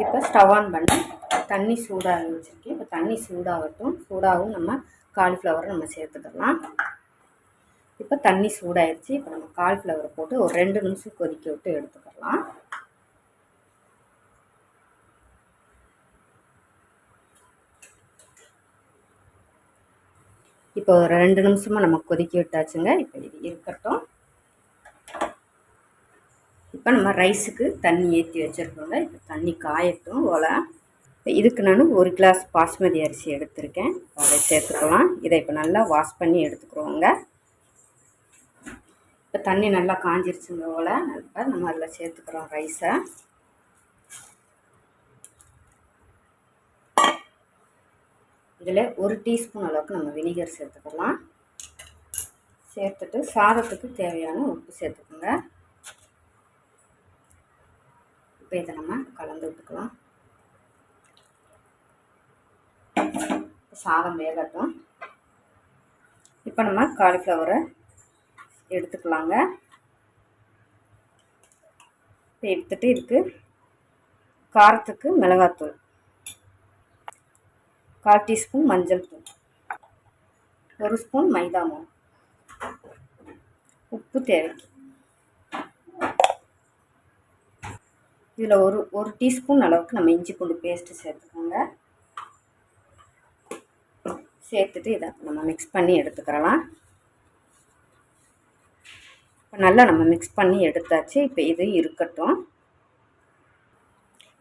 இப்போ stove on பண்ணி தண்ணி சூடாக வச்சுருக்கேன் இப்போ தண்ணி சூடாகட்டும் சூடாகவும் நம்ம காலிஃப்ளவரை நம்ம சேர்த்துக்கலாம். இப்போ தண்ணி சூடாயிருச்சு. இப்போ நம்ம காலிஃப்ளவரை போட்டு ஒரு ரெண்டு நிமிஷம் கொதிக்க விட்டு எடுத்துக்கலாம். இப்போ ஒரு ரெண்டு நிமிஷமாக நம்ம கொதிக்க விட்டாச்சுங்க. இப்போ இது இருக்கட்டும். இப்போ நம்ம ரைஸுக்கு தண்ணி ஏற்றி வச்சுருக்கோங்க. இப்போ தண்ணி காயட்டும் ஓலை இப்போ இதுக்கு நான் ஒரு கிளாஸ் பாஸ்மதி அரிசி எடுத்திருக்கேன். அதை சேர்த்துக்கலாம். இதை இப்போ நல்லா வாஷ் பண்ணி எடுத்துக்கிறோங்க. இப்போ தண்ணி நல்லா காஞ்சிருச்சுங்க போல். இப்போ நம்ம அதில் சேர்த்துக்கிறோம் ரைஸை. இதில் ஒரு டீஸ்பூன் அளவுக்கு நம்ம வினிகர் சேர்த்துக்கலாம். சேர்த்துட்டு சாதத்துக்கு தேவையான உப்பு சேர்த்துக்கோங்க. இப்போ இதை நம்ம கலந்து விட்டுக்கலாம். சாதம் வேகட்டும். இப்போ நம்ம காலிஃப்ளவரை எடுத்துக்கலாங்க. இப்போ எடுத்துகிட்டு இதுக்கு காரத்துக்கு மிளகாத்தூள். கால் டீஸ்பூன் மஞ்சள் தூள். ஒரு ஸ்பூன் மைதா மாவு. உப்பு தேவைக்கு. இதில் ஒரு ஒரு டீஸ்பூன் அளவுக்கு நம்ம இஞ்சி பூண்டு பேஸ்ட்டு சேர்த்துக்கோங்க. சேர்த்துட்டு இதை நம்ம மிக்ஸ் பண்ணி எடுத்துக்கிறலாம். இப்போ நல்லா நம்ம மிக்ஸ் பண்ணி எடுத்தாச்சு. இப்போ இது இருக்கட்டும்.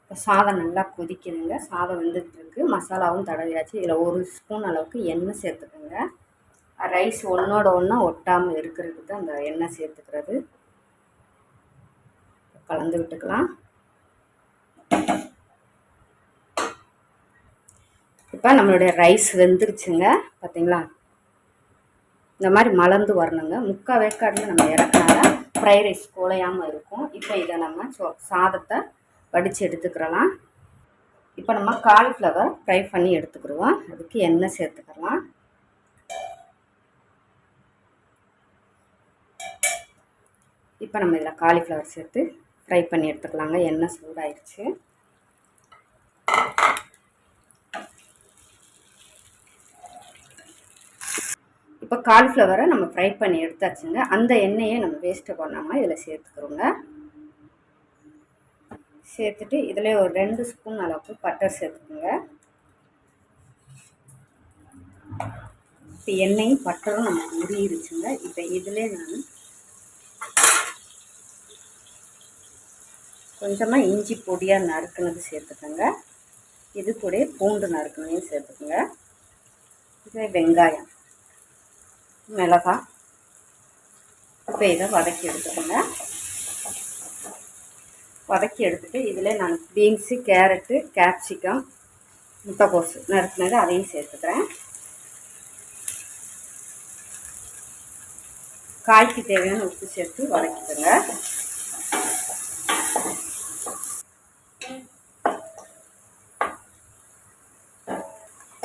இப்போ சாதம் நல்லா கொதிக்குதுங்க. சாதம் வந்துட்டுருக்கு. மசாலாவும் தடவியாச்சு. இதில் ஒரு ஸ்பூன் அளவுக்கு எண்ணெய் சேர்த்துக்கோங்க. ரைஸ் ஒன்றோட ஒன்றா ஒட்டாமல் இருக்கிறதுக்கு தான் அந்த எண்ணெய் சேர்த்துக்கிறது. கலந்து விட்டுக்கலாம். இப்போ நம்மளுடைய ரைஸ் வெந்துருச்சுங்க. பார்த்தீங்களா இந்த மாதிரி மலர்ந்து வரணுங்க. முக்கால் வேக்காடில் நம்ம இறக்கினால ஃப்ரை ரைஸ் குலையாமல் இருக்கும். இப்போ இதை நம்ம சோ சாதத்தை வடித்து எடுத்துக்கிறலாம். இப்போ நம்ம காலிஃப்ளவர் ஃப்ரை பண்ணி எடுத்துக்கிடுவோம். அதுக்கு எண்ணெய் சேர்த்துக்கலாம். இப்போ நம்ம இதில் காலிஃப்ளவர் சேர்த்து ஃப்ரை பண்ணி எடுத்துக்கலாங்க. எண்ணெய் சூடாயிடுச்சு. இப்போ காலிஃப்ளவரை நம்ம ஃப்ரை பண்ணி எடுத்தாச்சுங்க. அந்த எண்ணெயை நம்ம வேஸ்ட்டு பண்ணாமல் இதில் சேர்த்துக்கிறோங்க. சேர்த்துட்டு இதில் ஒரு ரெண்டு ஸ்பூன் அளவுக்கு பட்டர் சேர்த்துக்கோங்க. இப்போ எண்ணெயும் பட்டரும் நம்ம முடியிருச்சுங்க இப்போ இதிலே நான் கொஞ்சமாக இஞ்சி பொடியாக நறுக்குனது சேர்த்துக்கோங்க. இது கூட பூண்டு நறுக்குனையும் சேர்த்துக்கோங்க. இது வெங்காயம் மிளகாய் இப்போ இதை வதக்கி எடுத்துக்கோங்க. வதக்கி எடுத்துகிட்டு இதில் நான் பீன்ஸு கேரட்டு கேப்சிகம் முட்டைக்கோசு நறுக்குனது அதையும் சேர்த்துக்கிறேன். காய்க்கு தேவையான உப்பு சேர்த்து வதக்கிக்கோங்க.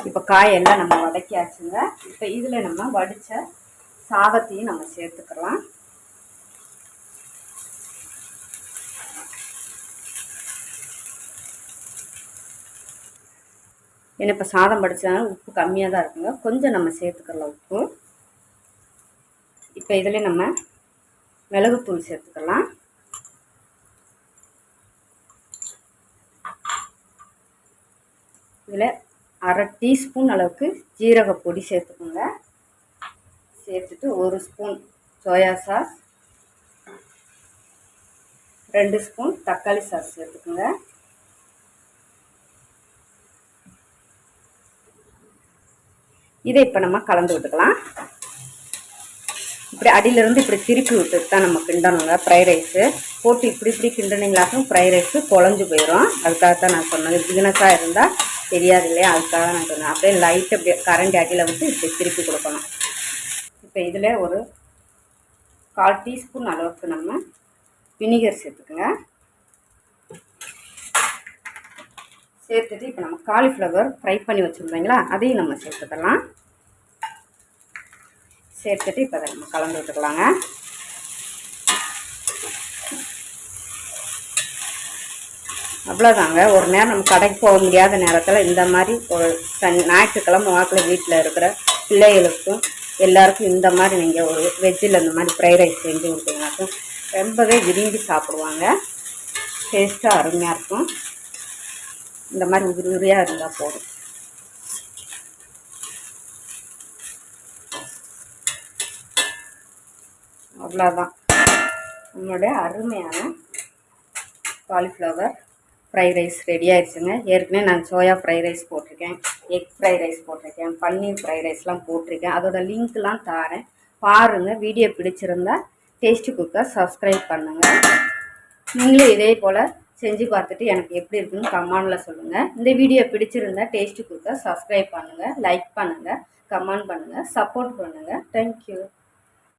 இப்போ காயெல்லாம் நம்ம வதக்கியாச்சுங்க. இப்போ இதில் நம்ம வடித்த சாதத்தையும் நம்ம சேர்த்துக்கலாம். ஏன்னா இப்போ சாதம் படித்ததுனால உப்பு கம்மியாக தான் இருக்குங்க. கொஞ்சம் நம்ம சேர்த்துக்கலாம் உப்பு. இப்போ இதில் நம்ம மிளகுத்தூள் சேர்த்துக்கலாம். இதில் அரை டீஸ்பூன் அளவுக்கு ஜீரக பொடி சேர்த்துக்கோங்க. சேர்த்துட்டு ஒரு ஸ்பூன் சோயா சாஸ். ரெண்டு ஸ்பூன் தக்காளி சாஸ் சேர்த்துக்கோங்க. இதை இப்போ நம்ம கலந்து விட்டுக்கலாம். இப்படி அடியிலேருந்து இப்படி திருப்பி விட்டுட்டு தான் நம்ம கிண்டணுங்க ஃப்ரைட் ரைஸு போட்டு இப்படி இப்படி கிண்டனிங்களாக்கும் ஃப்ரைட் ரைஸு குழஞ்சு போயிடும் அதுக்காக தான் நான் சொன்னேன். பிகினஸாக இருந்தால் தெரியாது இல்லையா அதுக்காக நான் சொன்னேன். அப்படியே லைட் அப்படியே கரண்ட் அடியில் விட்டு இப்படி திருப்பி கொடுக்கணும். இப்போ இதில் ஒரு கால் டீஸ்பூன் அளவுக்கு நம்ம வினிகர் சேர்த்துக்குங்க. சேர்த்துட்டு இப்போ நம்ம காலிஃப்ளவர் ஃப்ரை பண்ணி வச்சுருந்தீங்களா அதையும் நம்ம சேர்த்துக்கலாம். சேர்த்துட்டு இப்போ அதை நம்ம கலந்து விட்டுக்கலாங்க. அவ்வளோதாங்க ஒரு நேரம் நம்ம கடைக்கு போக முடியாத நேரத்தில் இந்த மாதிரி ஒரு சன் ஞாயிற்றுக்கிழமை வாக்கில் வீட்டில் இருக்கிற பிள்ளைகளுக்கும் எல்லாருக்கும் இந்த மாதிரி நீங்கள் ஒரு வெஜ்ஜில் இந்த மாதிரி ஃப்ரைட் ரைஸ் செஞ்சு கொடுத்தீங்கன்னாக்கும் ரொம்பவே விரும்பி சாப்பிடுவாங்க. டேஸ்ட்டாக அருமையாக இருக்கும். இந்த மாதிரி உதிரி உதிரியாக இருந்தால் போதும். அவ்வளோதான் நம்மளுடைய அருமையான காலிஃப்ளவர் ஃப்ரைட் ரைஸ் ரெடி ஆயிடுச்சுங்க. ஏற்கனவே நான் சோயா ஃப்ரைட் ரைஸ் போட்டிருக்கேன் எக் ஃப்ரைட் ரைஸ் போட்டிருக்கேன் பன்னீர் ஃப்ரைட் ரைஸ்லாம் போட்டிருக்கேன். அதோட லிங்க்லாம் தாரேன். பாருங்கள் வீடியோ பிடிச்சிருந்தா டேஸ்டி குக்கை சப்ஸ்கிரைப் பண்ணுங்கள் நீங்களும் இதே போல் செஞ்சு பார்த்துட்டு எனக்கு எப்படி இருக்குன்னு கமெண்டில் சொல்லுங்கள் இந்த வீடியோ பிடிச்சிருந்தா டேஸ்டி குக்கை சப்ஸ்கிரைப் பண்ணுங்கள் லைக் பண்ணுங்கள் கமெண்ட் பண்ணுங்கள் சப்போர்ட் பண்ணுங்கள் தேங்க்யூ